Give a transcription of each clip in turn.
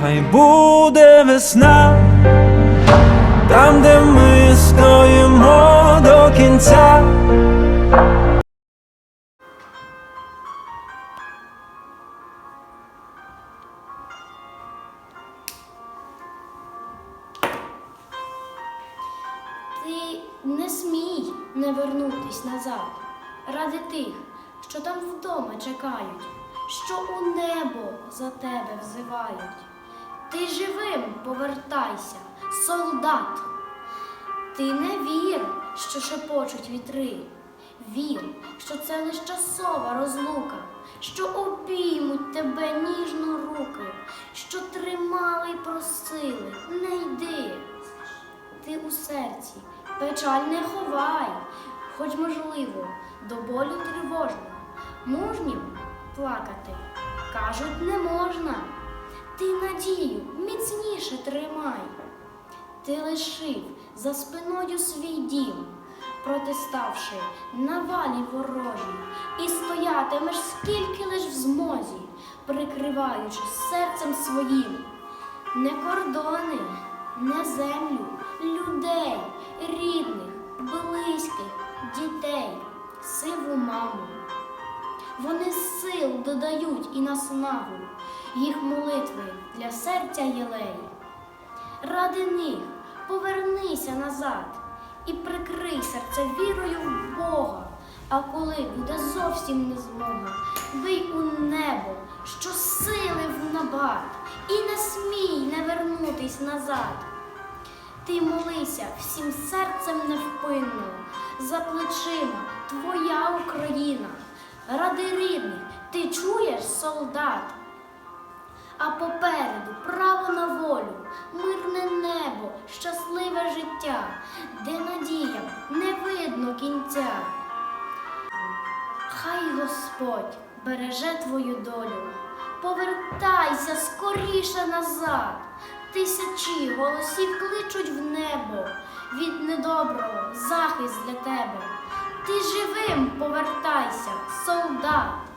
хай буде весна, там, де ми стоїмо до кінця. Ти не смій не вернутись назад ради тих, що там вдома чекають, що у небо за тебе взивають. Ти живим повертайся, солдат. Ти не вір, що шепочуть вітри. Вір, що це лиш часова розлука, що обіймуть тебе ніжно руки, що тримали й просили, не йди. Ти у серці печаль не ховай, хоч можливо, до болю тривожно. Мужнім плакати, кажуть, не можна. Ти надію міцніше тримай. Ти лишив за спиною свій дім, протиставши навалі ворожі, і стоятимеш скільки лиш в змозі, прикриваючи серцем своїм не кордони, не землю, людей, рідних, близьких, дітей, сиву маму. Вони сил додають і наснагу, їх молитви для серця єлей. Ради них повернися назад і прикрий серце вірою в Бога. А коли буде зовсім не змога, бий у небо, що сили в набат, і не смій не вернутись назад. Ти молися всім серцем невпинно, за плечима твоя Україна. Ради рідних ти чуєш, солдат, а попереду право на волю, мирне небо, щасливе життя, де надіям не видно кінця. Хай Господь береже твою долю, повертайся скоріше назад. Тисячі голосів кличуть в небо, від недоброго захист для тебе. Ти живим повертайся, солдат.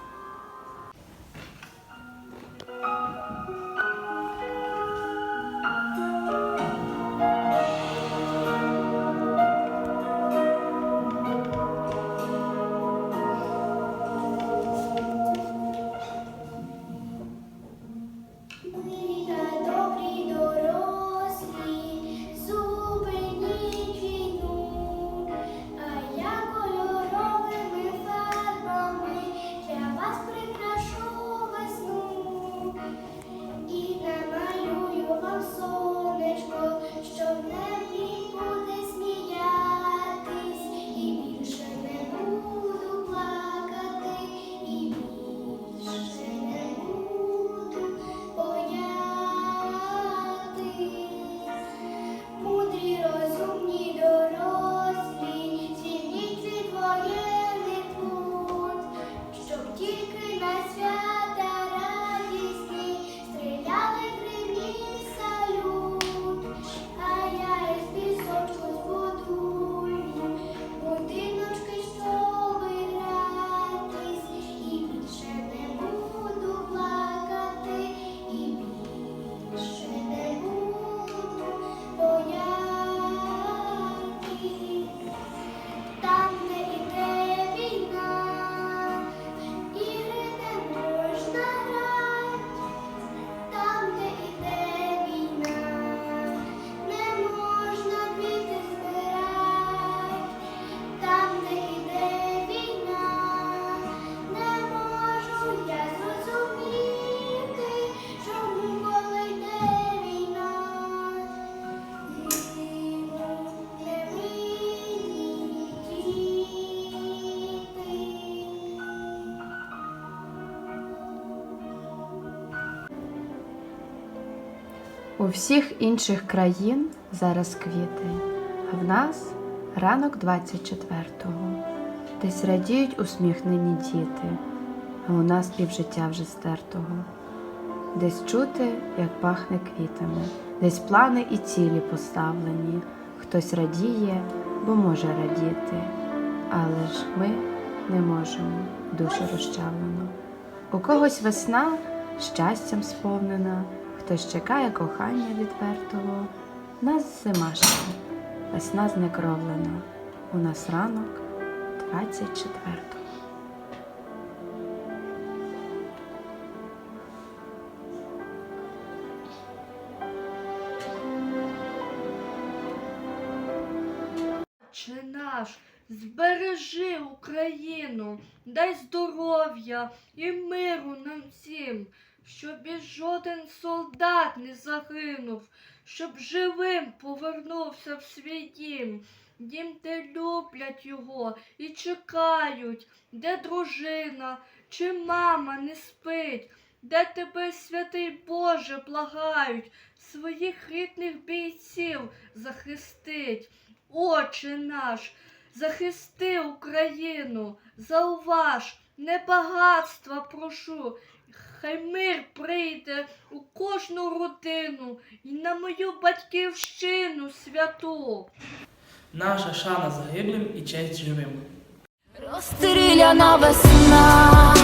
У всіх інших країн зараз квіти, а в нас ранок 24-го. Десь радіють усміхнені діти, а у нас півжиття вже стертого. Десь чути, як пахне квітами, десь плани і цілі поставлені. Хтось радіє, бо може радіти, але ж ми не можемо, душу розчавлено. У когось весна щастям сповнена, Хтось чекає кохання відвертого. Нас зима ще, весна знекровлена. У нас ранок 24-го. Отче наш, збережи Україну, дай здоров'я і миру нам всім, щоб і жоден солдат не загинув, щоб живим повернувся в свій дім, дім, де люблять його і чекають, де дружина чи мама не спить, де тебе, святий Боже, благають, своїх рідних бійців захистить. Отче наш, захисти Україну, зауваж, не багатства прошу, хай мир прийде у кожну родину і на мою батьківщину святу. Наша шана загиблим і честь живим. Розстріляна весна.